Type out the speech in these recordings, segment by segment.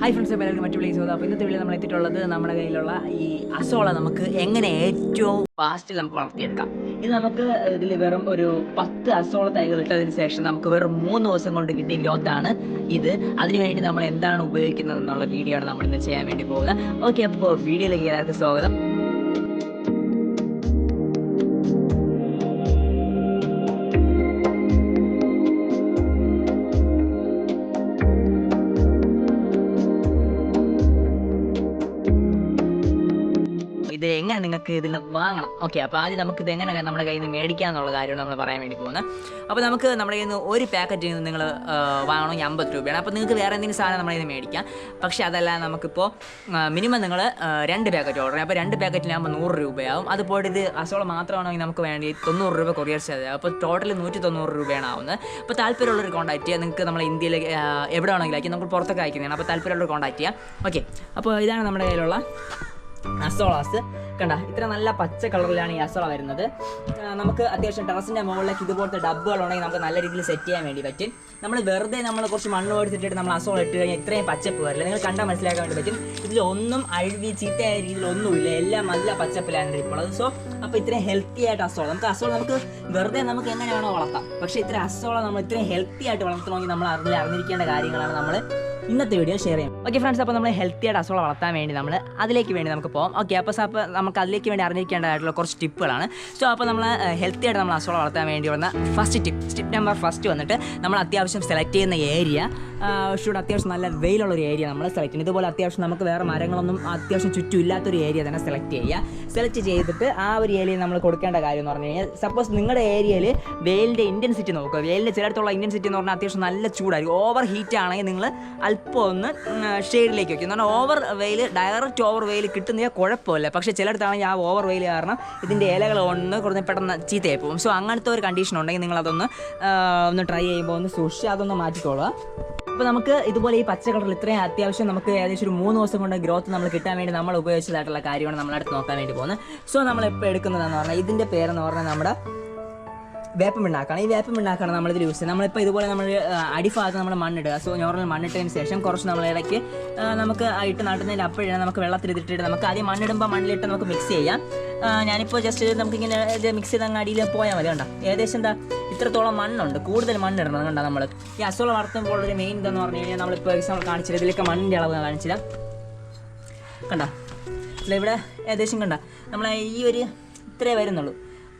Hi friends എല്ലാവർക്കും മറ്റു വിളിച്ചു അപ്പോൾ ഇന്നത്തെ വീഡിയോ നമ്മൾ എത്തിയിട്ടുള്ളത് നമ്മുടെ കയ്യിലുള്ള ഈ അസോള നമുക്ക് എങ്ങനെ ഏറ്റവും ഫാസ്റ്റ് നമുക്ക് വളർത്തിയെടുക്കാം. ഇത് നമുക്ക് ഇതിൽ വെറും ഒരു പത്ത് അസോള തൈകൾ ഇട്ടതിന് ശേഷം നമുക്ക് വെറും മൂന്ന് ദിവസം കൊണ്ട് കിട്ടിയ ഗ്രോത്താണ് ഇത്. അതിനുവേണ്ടി നമ്മൾ എന്താണ് ഉപയോഗിക്കുന്നത് എന്നുള്ള വീഡിയോ ആണ് നമ്മൾ ഇന്ന് ചെയ്യാൻ വേണ്ടി പോകുന്നത്. ഓക്കെ അപ്പോൾ വീഡിയോയിലേക്ക് എല്ലാവർക്കും സ്വാഗതം. ഇത് എങ്ങനെ നിങ്ങൾക്ക് ഇതിൽ വാങ്ങണം? ഓക്കെ അപ്പോൾ ആദ്യം നമുക്ക് ഇത് എങ്ങനെ നമ്മുടെ കയ്യിൽ നിന്ന് മേടിക്കാം എന്നുള്ള കാര്യമാണ് നമ്മൾ പറയാൻ വേണ്ടി പോകുന്നത് അപ്പോൾ നമുക്ക് നമ്മുടെ കയ്യിൽ നിന്ന് ഒരു പാക്കറ്റിൽ നിന്ന് നിങ്ങൾ വാങ്ങണമെങ്കിൽ അമ്പത് രൂപയാണ്. അപ്പോൾ നിങ്ങൾക്ക് വേറെ എന്തെങ്കിലും സാധനം നമ്മുടെ കയ്യിൽ നിന്ന് മേടിക്കാം. പക്ഷേ അതല്ല നമുക്കിപ്പോൾ മിനിമം നിങ്ങൾ രണ്ട് പാക്കറ്റ് ഓർഡർ അപ്പോൾ രണ്ട് പാക്കറ്റിനാകുമ്പോൾ നൂറ് രൂപയാവും. അതുപോലെ ഇത് അസോള മാത്രമാണെങ്കിൽ നമുക്ക് വേണ്ടി തൊണ്ണൂറ് രൂപ കൊറിയർ ചാർജ് അപ്പോൾ ടോട്ടൽ നൂറ്റി തൊണ്ണൂറ് രൂപയാണ് ആവുന്നത്. അപ്പോൾ താല്പര്യമുള്ളൊരു കോൺടാക്റ്റ് ചെയ്യുക നിങ്ങൾക്ക് നമ്മൾ ഇന്ത്യയിൽ എവിടെ ആണെങ്കിലും അയക്കാം. നമുക്ക് പുറത്തൊക്കെ അയക്കുന്നതാണ്. അപ്പോൾ താല്പര്യമുള്ളവർ കോൺടാക്ട് ചെയ്യാം. ഓക്കെ അപ്പോൾ ഇതാണ് നമ്മുടെ കയ്യിലുള്ള അസോളാസ് കണ്ട ഇത്ര നല്ല പച്ച കളറിലാണ് ഈ അസോള വരുന്നത്. നമുക്ക് അത്യാവശ്യം ടെറസിന്റെ മുകളിലേക്ക് ഇതുപോലത്തെ ഡബ്ബുകൾ ഉണ്ടെങ്കിൽ നമുക്ക് നല്ല രീതിയിൽ സെറ്റ് ചെയ്യാൻ വേണ്ടി പറ്റും. നമ്മൾ വെറുതെ നമ്മൾ കുറച്ച് മണ്ണ് ഓടിച്ചിട്ട് നമ്മൾ അസോള ഇട്ട് കഴിഞ്ഞാൽ ഇത്രയും പച്ചപ്പ് വരില്ല. നിങ്ങൾ കണ്ടാൽ മനസ്സിലാക്കാൻ വേണ്ടി പറ്റും. ഇതിൽ ഒന്നും അഴുവി ചീത്തയായ രീതിയിൽ ഒന്നുമില്ല. എല്ലാം നല്ല പച്ചപ്പിലാണ് ഇപ്പോൾ. അത് സോ അപ്പോൾ ഇത്രയും ഹെൽത്തി ആയിട്ട് അസോള നമുക്ക് അസോള നമുക്ക് വെറുതെ നമുക്ക് എങ്ങനെയാണോ വളർത്താം. പക്ഷേ ഇത്ര അസോള നമ്മൾ ഇത്രയും ഹെൽത്തി ആയിട്ട് വളർത്തണമെങ്കിൽ നമ്മൾ അറിഞ്ഞ അറിഞ്ഞിരിക്കേണ്ട കാര്യങ്ങളാണ് നമ്മൾ ഇന്നത്തെ വീഡിയോ ഷെയർ ചെയ്യാം. ഓക്കെ ഫ്രണ്ട്സ് അപ്പോൾ നമ്മൾ ഹെൽത്തി ആയിട്ട് അസുഖം വളർത്താൻ വേണ്ടി നമ്മൾ അതിലേക്ക് വേണ്ടി നമുക്ക് പോകാം ഓക്കെ അപ്പോൾ അപ്പോൾ നമുക്ക് അതിലേക്ക് വേണ്ടി അറിഞ്ഞിരിക്കേണ്ടതായിട്ടുള്ള കുറച്ച് ടിപ്പുകളാണ് സോ അപ്പോൾ നമ്മൾ ഹെൽത്തി ആയിട്ട് നമ്മൾ അസുഖം വളർത്താൻ വേണ്ടി വന്ന first tip tip number first വന്നിട്ട് നമ്മൾ അത്യാവശ്യം സെലക്ട് ചെയ്യുന്ന ഏരിയ ഷൂട്ട് അത്യാവശ്യം നല്ല വെയിലുള്ള ഒരു ഏരിയ നമ്മൾ സെലക്ട് ചെയ്യുന്നത് ഇതുപോലെ അത്യാവശ്യം നമുക്ക് വേറെ മരങ്ങളൊന്നും അത്യാവശ്യം ചുറ്റും ഇല്ലാത്തൊരു ഏരിയ തന്നെ സെലക്ട് ചെയ്യുക. സെലക്ട് ചെയ്തിട്ട് ആ ഒരു ഏരിയയിൽ നമ്മൾ കൊടുക്കേണ്ട കാര്യം എന്ന് പറഞ്ഞു കഴിഞ്ഞാൽ സപ്പോസ് നിങ്ങളുടെ ഏരിയയിൽ വെയിലിന്റെ ഇന്റൻസിറ്റി നോക്കുക. വെയിലിന്റെ ചിലയിടത്തുള്ള ഇന്റൻസിറ്റി എന്ന് പറഞ്ഞാൽ അത്യാവശ്യം നല്ല ചൂടായിരിക്കും. ഓവർ ഹീറ്റ് ആണെങ്കിൽ നിങ്ങൾ അല്പം ഒന്ന് ഷെയ്ഡിലേക്ക് വയ്ക്കും എന്ന് പറഞ്ഞാൽ ഓവർ വെയിൽ ഡയറക്റ്റ് ഓവർ വെയിൽ കിട്ടുന്ന കുഴപ്പമില്ല. പക്ഷേ ചിലയിടത്താണെങ്കിൽ ആ ഓവർ വെയിൽ കാരണം ഇതിന്റെ ഇലകൾ ഒന്ന് കുറഞ്ഞ് പെട്ടെന്ന് ചീത്തയായി പോകും. സോ അങ്ങനത്തെ ഒരു കണ്ടീഷൻ ഉണ്ടെങ്കിൽ നിങ്ങളതൊന്ന് ഒന്ന് ട്രൈ ചെയ്യുമ്പോൾ ഒന്ന് സൂക്ഷിച്ച് അതൊന്ന് മാറ്റിക്കോളുക. അപ്പോൾ നമുക്ക് ഇതുപോലെ ഈ പച്ച കളറിൽ ഇത്രയും അത്യാവശ്യം നമുക്ക് ഏകദേശം ഒരു മൂന്ന് ദിവസം കൊണ്ട് ഗ്രോത്ത് നമ്മൾ കിട്ടാൻ വേണ്ടി നമ്മൾ ഉപയോഗിച്ചതായിട്ടുള്ള കാര്യമാണ് നമ്മളടുത്ത് നോക്കാൻ വേണ്ടി പോകുന്നത്. സോ നമ്മൾ ഇപ്പോൾ എടുക്കുന്നതെന്ന് പറഞ്ഞാൽ ഇതിന്റെ പേരെന്ന് പറഞ്ഞാൽ നമ്മുടെ വേപ്പം ഉണ്ടാക്കണം ഈ വേപ്പം പിണ്ണാക്കാണ് നമ്മളിതിൽ യൂസ് ചെയ്യുന്നത്. നമ്മളിപ്പോൾ ഇതുപോലെ നമ്മൾ അടിഭാഗത്ത് നമ്മൾ മണ്ണിടുക. സോ നോർമൽ മണ്ണിട്ടതിന് ശേഷം കുറച്ച് നമ്മൾ ഇടയ്ക്ക് നമുക്ക് ഇട്ട് നട്ടുന്നതിന് അപ്പോഴാണ് നമുക്ക് വെള്ളത്തിൽ ഇതിട്ടിട്ട് നമുക്ക് ആദ്യം മണ്ണിടുമ്പോൾ മണ്ണിലിട്ട് നമുക്ക് മിക്സ് ചെയ്യാം. ഞാനിപ്പോൾ ജസ്റ്റ് നമുക്കിങ്ങനെ ഇത് മിക്സ് ചെയ്ത് അങ്ങ് അടിയിൽ പോയാൽ മതി കണ്ടോ? ഏകദേശം എന്താ ഇത്രത്തോളം മണ്ണുണ്ട്. കൂടുതൽ മണ്ണിടണം കണ്ടോ നമ്മൾ ഈ അസുഖം വളർത്തുമ്പോൾ ഒരു മെയിൻ ഇതെന്ന് പറഞ്ഞു കഴിഞ്ഞാൽ നമ്മളിപ്പോൾ എക്സാമ്പിൾ കാണിച്ചില്ല. ഇതിലൊക്കെ മണ്ണിന്റെ അളവ് കാണിച്ചില്ല. കണ്ടോ? ഇവിടെ ഏകദേശം കണ്ട? നമ്മളെ ഈ ഒരു ഇത്രേ വരുന്നുള്ളൂ.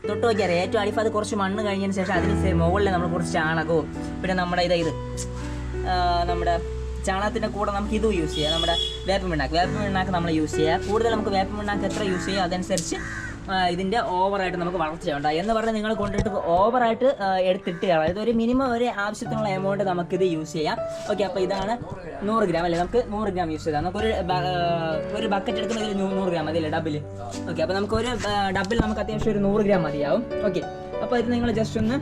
തൊട്ട് നോക്കിയാൽ ഏറ്റവും അടിഭാഗത്ത് കുറച്ച് മണ്ണ് കഴിഞ്ഞതിന് ശേഷം അതിന് മുകളിൽ നമ്മൾ കുറച്ച് ചാണകവും പിന്നെ നമ്മുടെ ഇത് ഇത്. നമ്മുടെ ചാണകത്തിന്റെ കൂടെ നമുക്ക് ഇതും യൂസ് ചെയ്യാം. നമ്മുടെ വേപ്പ് മിണ്ണാക്ക് വേപ്പ് മിണ്ണാക്ക് നമ്മൾ യൂസ് ചെയ്യുക കൂടുതൽ നമുക്ക് വേപ്പ് മിണ്ണാക്ക് എത്ര യൂസ് ചെയ്യുക അതനുസരിച്ച് ഇതിന്റെ ഓവറായിട്ട് നമുക്ക് വളർച്ച ഉണ്ടാകും എന്ന് പറഞ്ഞാൽ നിങ്ങൾ കൊണ്ടിട്ട് ഓവറായിട്ട് എടുത്തിട്ട് അതായത് ഒരു മിനിമം ഒരു ആവശ്യത്തിനുള്ള എമൗണ്ട് നമുക്കിത് യൂസ് ചെയ്യാം. ഓക്കെ അപ്പോൾ ഇതാണ് നൂറ് ഗ്രാം അല്ലേ? നമുക്ക് നൂറ് ഗ്രാം യൂസ് ചെയ്താൽ നമുക്കൊരു ഒരു ബക്കറ്റ് എടുക്കുമ്പോൾ ഇതിൽ നൂറ് ഗ്രാം മതിയല്ലേ ഡബിൽ ഓക്കെ അപ്പോൾ നമുക്ക് ഒരു ഡബിൽ നമുക്ക് അത്യാവശ്യം ഒരു നൂറ് ഗ്രാം മതിയാവും. ഓക്കെ അപ്പോൾ ഇത് നിങ്ങൾ ജസ്റ്റ് ഒന്ന്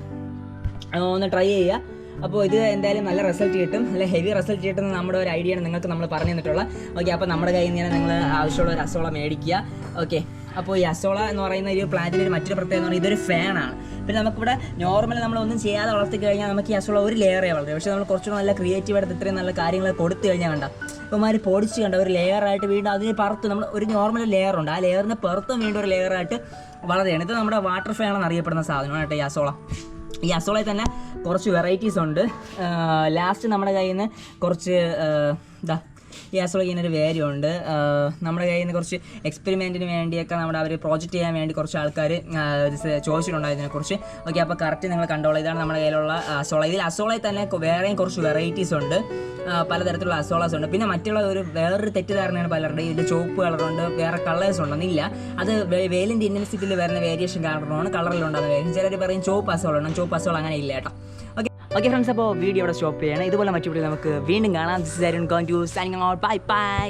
ഒന്ന് ട്രൈ ചെയ്യുക. അപ്പോൾ ഇത് എന്തായാലും നല്ല റിസൾട്ട് കിട്ടും. നല്ല ഹെവി റിസൾട്ട് കിട്ടുന്ന നമ്മുടെ ഒരു ഐഡിയ ആണ് നിങ്ങൾക്ക് നമ്മൾ പറഞ്ഞു തന്നിട്ടുള്ള ഓക്കെ അപ്പോൾ നമ്മുടെ കയ്യിൽ നിന്ന് നിങ്ങൾ ആവശ്യമുള്ള ഒരു അസോള മേടിക്കുക. ഓക്കെ അപ്പോൾ ഈ അസോള എന്ന് പറയുന്ന ഒരു പ്ലാന്റിന്റെ മറ്റൊരു പ്രത്യേകത എന്ന് പറയുന്നത് ഇതൊരു ഫാനാണ് പിന്നെ നമുക്കിവിടെ നോർമൽ നമ്മളൊന്നും ചെയ്യാതെ വളർത്തി കഴിഞ്ഞാൽ നമുക്ക് ഈ അസോള ഒരു ലെയറേ വളരെ. പക്ഷേ നമ്മൾ കുറച്ചുകൂടെ നല്ല ക്രിയേറ്റീവ് ആയിട്ട് ഇത്രയും നല്ല കാര്യങ്ങൾ കൊടുത്തു കഴിഞ്ഞാൽ കണ്ട ഇവന്മാർ പൊടിച്ച് കണ്ട ഒരു ലെയറായിട്ട് വീണ്ടും അതിന് പുറത്ത് നമ്മൾ ഒരു നോർമൽ ലെയർ ഉണ്ട്. ആ ലെയറിന് പുറത്തും വീണ്ടും ഒരു ലെയറായിട്ട് വളരെയാണ് ഇത് നമ്മുടെ വാട്ടർ ഫാൻ എന്നറിയപ്പെടുന്ന സാധനമാണ് കേട്ടോ ഈ അസോള. ഈ അസോളയിൽ തന്നെ കുറച്ച് വെറൈറ്റീസ് ഉണ്ട്. ലാസ്റ്റ് നമ്മുടെ കയ്യിൽ നിന്ന് കുറച്ച് ഇതാ അസോളയ്ക്ക് ഇങ്ങനെ ഒരു ആ, നമ്മുടെ കയ്യിൽ നിന്ന് കുറച്ച് എക്സ്പെരിമെന്റിന് വേണ്ടിയൊക്കെ നമ്മുടെ അവർ പ്രോജക്റ്റ് ചെയ്യാൻ വേണ്ടി കുറച്ച് ആൾക്കാർ ചോദിച്ചിട്ടുണ്ട് ഇതിനെക്കുറിച്ച്. ഓക്കെ അപ്പോൾ കറക്റ്റ് നിങ്ങൾ കണ്ടോളാം. ഇതാണ് നമ്മുടെ കയ്യിലുള്ള അസോള. ഇതിൽ അസോളയിൽ തന്നെ വേറെയും കുറച്ച് വെറൈറ്റീസ് ഉണ്ട്. പലതരത്തിലുള്ള അസോളാസ് ഉണ്ട്. പിന്നെ മറ്റുള്ള ഒരു വേറൊരു തെറ്റിദ്ധാരണയാണ് പലരുടെയും ഇതിൽ ചുവപ്പ് കളറുണ്ട്. വേറെ കളേഴ്സ് ഉണ്ടെന്നില്ല. അത് വേലിന്റെ ഇന്റൻസിറ്റിയിൽ വരുന്ന വേരിയേഷൻ കാരണമാണ് കളറിലുണ്ടാകുന്ന വേരിയേഷൻ ചിലർ പറയും ചുവപ്പ് അസോള ഉണ്ട് ചുവപ്പ് അസോള അങ്ങനെ ഇല്ല കേട്ടോ. ഓക്കെ ഓക്കെ ഫ്രണ്ട്സ് അപ്പോൾ വീഡിയോ ഇവിടെ സ്റ്റോപ്പ് ചെയ്യണം. ഇതുപോലെ മറ്റു വീഡിയോ നമുക്ക് വീണ്ടും കാണാം. This is Arun going to signing out bye bye